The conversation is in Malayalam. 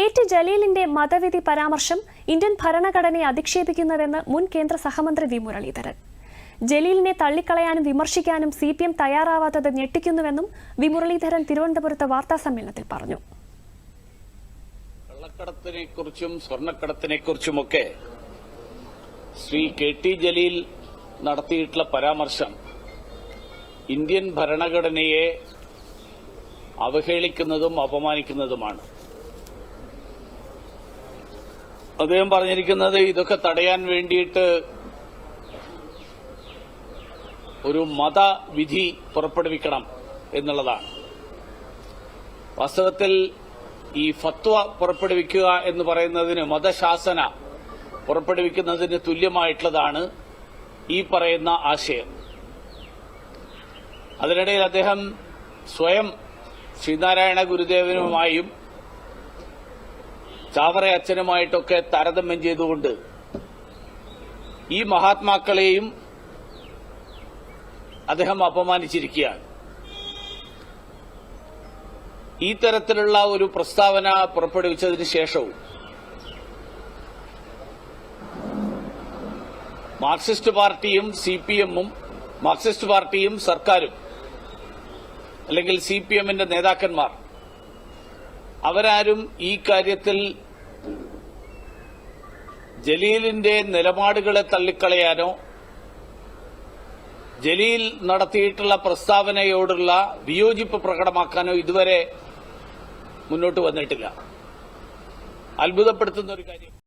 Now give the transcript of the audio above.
കെ ടി ജലീലിന്റെ മതവിധി പരാമർശം ഇന്ത്യൻ ഭരണഘടനയെ അധിക്ഷേപിക്കുന്നതെന്ന് മുൻ കേന്ദ്ര സഹമന്ത്രി വി മുരളീധരൻ. ജലീലിനെ തള്ളിക്കളയാനും വിമർശിക്കാനും സി പി എം തയ്യാറാവാത്തത് ഞെട്ടിക്കുന്നുവെന്നും വി മുരളീധരൻ തിരുവനന്തപുരത്ത് വാർത്താസമ്മേളനത്തിൽ പറഞ്ഞു. കള്ളക്കടത്തിനെക്കുറിച്ചും സ്വർണക്കടത്തിനെ കുറിച്ചുമൊക്കെ ശ്രീ കെ ടി ജലീൽ നടത്തിയിട്ടുള്ള പരാമർശം ഇന്ത്യൻ ഭരണഘടനയെ അവഹേളിക്കുന്നതും അപമാനിക്കുന്നതുമാണ്. അദ്ദേഹം പറഞ്ഞിരിക്കുന്നത് ഇതൊക്കെ തടയാൻ വേണ്ടിയിട്ട് ഒരു മതവിധി പുറപ്പെടുവിക്കണം എന്നുള്ളതാണ്. വാസ്തവത്തിൽ ഈ ഫത്വ പുറപ്പെടുവിക്കുക എന്ന് പറയുന്നതിന് മതശാസന പുറപ്പെടുവിക്കുന്നതിന് തുല്യമായിട്ടുള്ളതാണ് ഈ പറയുന്ന ആശയം. അതിനിടയിൽ അദ്ദേഹം സ്വയം ശ്രീനാരായണ ഗുരുദേവനുമായും ചാവറ അച്ഛനുമായിട്ടൊക്കെ താരതമ്യം ചെയ്തുകൊണ്ട് ഈ മഹാത്മാക്കളെയും അദ്ദേഹം അപമാനിച്ചിരിക്കുകയാണ്. ഈ തരത്തിലുള്ള ഒരു പ്രസ്താവന പുറപ്പെടുവിച്ചതിന് ശേഷവും മാർക്സിസ്റ്റ് പാർട്ടിയും സി പി എമ്മും മാർക്സിസ്റ്റ് പാർട്ടിയും സർക്കാരും അല്ലെങ്കിൽ സി പി എമ്മിന്റെ നേതാക്കന്മാർ അവരാരും ഈ കാര്യത്തിൽ ജലീലിന്റെ നിലപാടുകളെ തള്ളിക്കളയാനോ ജലീൽ നടത്തിയിട്ടുള്ള പ്രസ്താവനയോടുള്ള വിയോജിപ്പ് പ്രകടമാക്കാനോ ഇതുവരെ മുന്നോട്ട് വന്നിട്ടില്ല. അത്ഭുതപ്പെടുത്തുന്ന ഒരു കാര്യം.